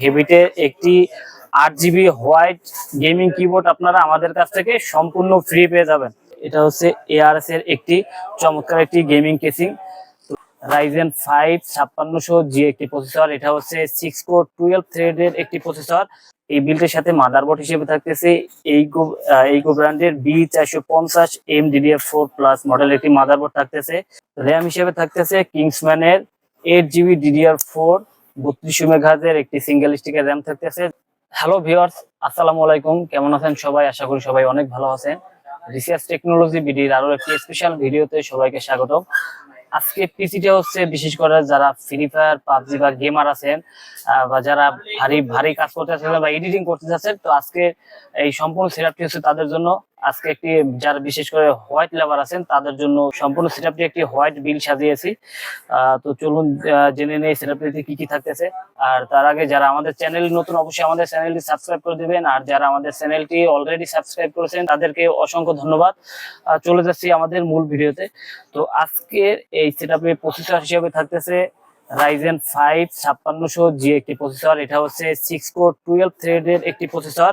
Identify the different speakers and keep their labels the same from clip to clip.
Speaker 1: হেভিটের একটি আট GB white gaming keyboard আপনারা আমাদের কাছ থেকে সম্পূর্ণ ফ্রি পেয়ে যাবেন। এটা হচ্ছে এআরএস এর একটি চমৎকার একটি গেমিং কেসিং রাইজেন ফাইভ ছাপ্পান্নশো জি একটি প্রসেসর এটা হচ্ছে সিক্স কোর টুয়েলভ থ্রেডের একটি প্রসেসর এই বিলটির সাথে মাদারবোর্ড হিসেবে থাকতেছে এইগো এইগো ব্র্যান্ডের বি চারশো পঞ্চাশ M DDF four plus model একটি মাদারবোর্ড থাকতেছে। র্যাম হিসেবে থাকতেছে কিংসম্যানের এইট জিবি ডিডিআর ফোর বত্রিশশো মেঘাজের একটি সিঙ্গেল স্টিকের র্যাম থাকতেছে। হ্যালো ভিউয়ার্স আসসালামু আলাইকুম। কেমন আছেন সবাই? আশা করি সবাই অনেক ভালো আছেন। রিসার্চ টেকনোলজি বিডির আরও একটি স্পেশাল ভিডিওতে সবাইকে স্বাগত আজকে পিসিটা হচ্ছে বিশেষ করে যারা ফ্রি ফায়ার পাবজি বা গেমার আছেন বা যারা ভারী ভারী কাজ করতে চাচ্ছেন বা এডিটিং করতে চাচ্ছেন তো আজকে এই সম্পূর্ণ সেটআপটি হচ্ছে তাদের জন্য। আজকে একটি, যারা বিশেষ করে হোয়াইট লেবার আছেন, তাদের জন্য সম্পূর্ণ সেটআপটি একটি হোয়াইট বিল সাজিয়েছি। তো চলুন জেনে নেই সেটআপটিতে কি কি থাকতেছে। আর তার আগে যারা আমাদের চ্যানেল নতুন, অবশ্যই আমাদের চ্যানেলটি সাবস্ক্রাইব করে দিবেন। আর যারা আমাদের চ্যানেলটি অলরেডি সাবস্ক্রাইব করেছেন, তাদেরকে অসংখ্য ধন্যবাদ। চলে যাচ্ছি আমাদের মূল ভিডিওতে। তো আজকের এই সেটআপে প্রসেসর হিসেবে থাকতেছে রাইজেন ফাইভ ছাপ্পান্নশো জি একটি প্রসেসর এটা হচ্ছে সিক্স কোর টুয়েলভ থ্রেডের একটি প্রসেসর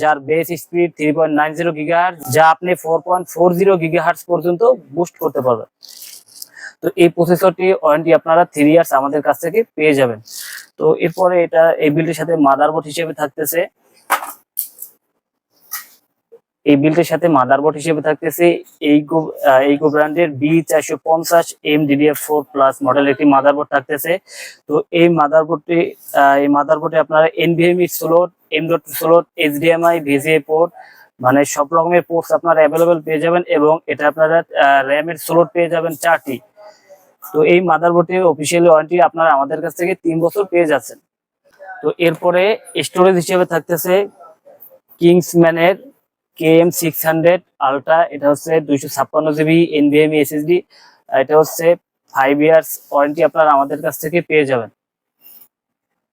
Speaker 1: যার base speed three point nine zero gigahertz যা আপনি four point four zero gigahertz পর্যন্ত বুস্ট করতে পারবেন। তো এই প্রসেসরটি ওয়ারেন্টি আপনারা থ্রি ইয়ার্স আমাদের কাছ থেকে পেয়ে যাবেন। তো এরপরে এটা এই বিলটির সাথে মাদারবোর্ড হিসেবে থাকতেছে। এই বিলটির সাথে মাদারবোর্ড হিসেবে থাকতেছে। এইগো আহ, এইগো ব্র্যান্ডের বি চারশো পঞ্চাশ M D D F four plus model একটি মাদারবোর্ড থাকতেছে। তো এই মাদারবোর্ডটি এই মাদারবোর্ডে আপনারা NVMe slot M dot slot HDMI VGA port মানে সব রকমের পোর্টস আপনারা অ্যাভেলেবেল পেয়ে যাবেন এবং এটা আপনারা র্যামের স্লোট পেয়ে যাবেন চারটি। তো এই মাদারবোর্ডটির অফিসিয়াল ওয়ারেন্টি আপনারা আমাদের কাছ থেকে তিন বছর পেয়ে যাচ্ছেন। তো এরপরে স্টোরেজ হিসেবে থাকতেছে কিংসম্যানের K M six hundred ultra এটা হচ্ছে দুইশো ছাপ্পান্ন জিবি এনভিএমই এসএসডি এটা হচ্ছে ফাইভ ইয়ার্স ওয়ারেন্টি আপনারা আমাদের কাছ থেকে পেয়ে যাবেন।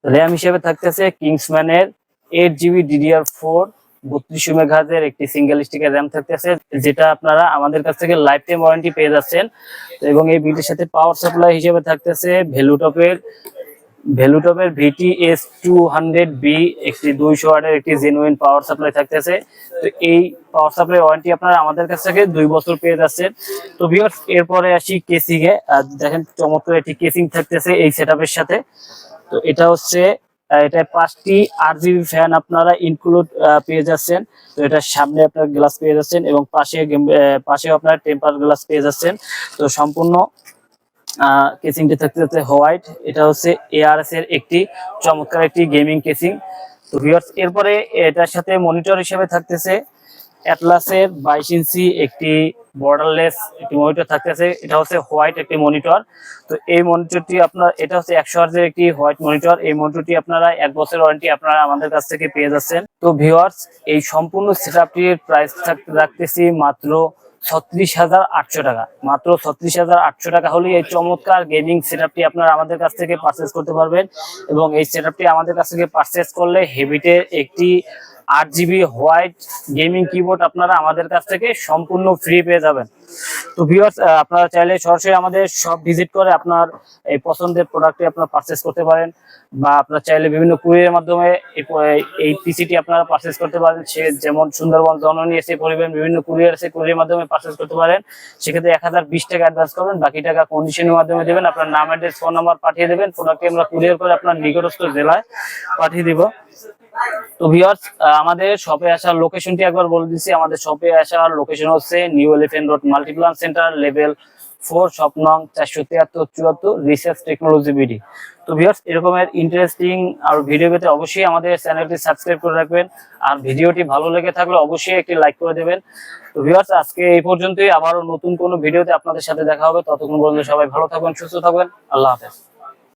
Speaker 1: র্যাম হিসেবে থাকতেছে কিংসম্যানের এইট জিবি ডিডিআর ফোর বত্রিশশো মেঘাজের একটি সিঙ্গেল স্টিকের র্যাম থাকতেছে, যেটা আপনারা আমাদের কাছ থেকে লাইফ টাইম ওয়ারেন্টি পেয়ে যাচ্ছেন। এবং এই বিলটির সাথে পাওয়ার সাপ্লাই হিসেবে থাকতেছে ভ্যালুটপের ভ্যালুটপের VT S two hundred B একটি দুইশো ওয়াটের একটি জেনুইন পাওয়ার সাপ্লাই থাকতেছে। তো এই পাওয়ার সাপ্লাই ওয়ারেন্টি আপনারা আমাদের কাছ থেকে দুই বছর পেয়ে যাচ্ছেন। তো ভিউয়ার্স এরপরে আসি কেসিং এ। দেখেন চমৎকার একটি কেসিং থাকতেছে এই সেটআপের সাথে। তো এটা হচ্ছে এটা পাঁচটি আট জিবি ফ্যান আপনারা ইনক্লুড পেয়ে যাচ্ছেন। তো এটার সামনে আপনার গ্লাস পেয়ে যাচ্ছেন এবং পাশে পাশেও আপনার টেম্পার গ্লাস পেয়ে যাচ্ছেন। তো সম্পূর্ণ কেসিংটি থাকতে যাচ্ছে হোয়াইট। এটা হচ্ছে এআরএস এর একটি চমৎকার একটি গেমিং কেসিং তো ভিউয়ার্স এরপরে এটার সাথে মনিটর হিসেবে থাকতেছে অ্যাটলাসের বাইশ ইঞ্চি একটি বর্ডারলেস একটি মনিটর থাকতেছে। এটা হচ্ছে হোয়াইট একটি মনিটর তো এই মনিটরটি আপনার, এটা হচ্ছে একশো হার্জের একটি হোয়াইট মনিটর এই মনিটরটি আপনারা এক বছর ওয়ারেন্টি আপনারা আমাদের কাছ থেকে পেয়ে যাচ্ছেন। তো ভিউয়ার্স এই সম্পূর্ণ সেটআপটির প্রাইস থাকতে রাখতেছি মাত্র ছত্রিশ হাজার আটশো টাকা। মাত্র ছত্রিশ হাজার আটশো টাকা হলেই এই চমৎকার গেমিং সেটআপটি আপনারা আমাদের কাছ থেকে পারচেস করতে পারবেন এবং এই সেটআপটি আমাদের কাছ থেকে পারচেস করলে হেভিটের একটি আট জিবি হোয়াইট গেমিং কিবোর্ড আপনারা আমাদের কাছ থেকে সম্পূর্ণ ফ্রি পেয়ে যাবেন। তো ভিউয়ার্স আপনারা চাইলে সরাসরি আমাদের সব ভিজিট করে আপনার এই পছন্দের প্রোডাক্টটি আপনারা পারচেস করতে পারেন বা আপনারা চাইলে বিভিন্ন কুরিয়ারের মাধ্যমে এই পিসিটি আপনারা পারচেস করতে পারেন। সে যেমন সুন্দরবন জননী এসে পরিবেন বিভিন্ন কুরিয়ার এসে কুরিয়ার মাধ্যমে পারচেস করতে পারেন। সেক্ষেত্রে এক হাজার বিশ টাকা অ্যাডভান্স করবেন, বাকি টাকা কন্ডিশনের মাধ্যমে দেবেন, আপনার নাম অ্যাড্রেস ফোন নাম্বার পাঠিয়ে দেবেন প্রোডাক্টটি আমরা কুরিয়ার করে আপনার নিকটস্থ জেলায় পাঠিয়ে দিব। তো ভিউয়ার্স আমাদের শপে আসার লোকেশনটি একবার বলে দিচ্ছি। আমাদের শপে আসার লোকেশন হচ্ছে new elephant road multiplan centre level four সব নং চারশো তিয়াত্তর, চুয়াত্তর রিসার্চ টেকনোলজি বিডি তো ভিউয়ার্স এরকমের ইন্টারেস্টিং আর ভিডিও পেতে অবশ্যই আমাদের চ্যানেলটি সাবস্ক্রাইব করে রাখবেন। আর ভিডিওটি ভালো লেগে থাকলে অবশ্যই একটি লাইক করে দেবেন। তো ভিউয়ার্স আজকে এই পর্যন্তই। আবারও নতুন কোনো ভিডিওতে আপনাদের সাথে দেখা হবে। ততক্ষণ পর্যন্ত সবাই ভালো থাকবেন, সুস্থ থাকবেন। আল্লাহ হাফেজ।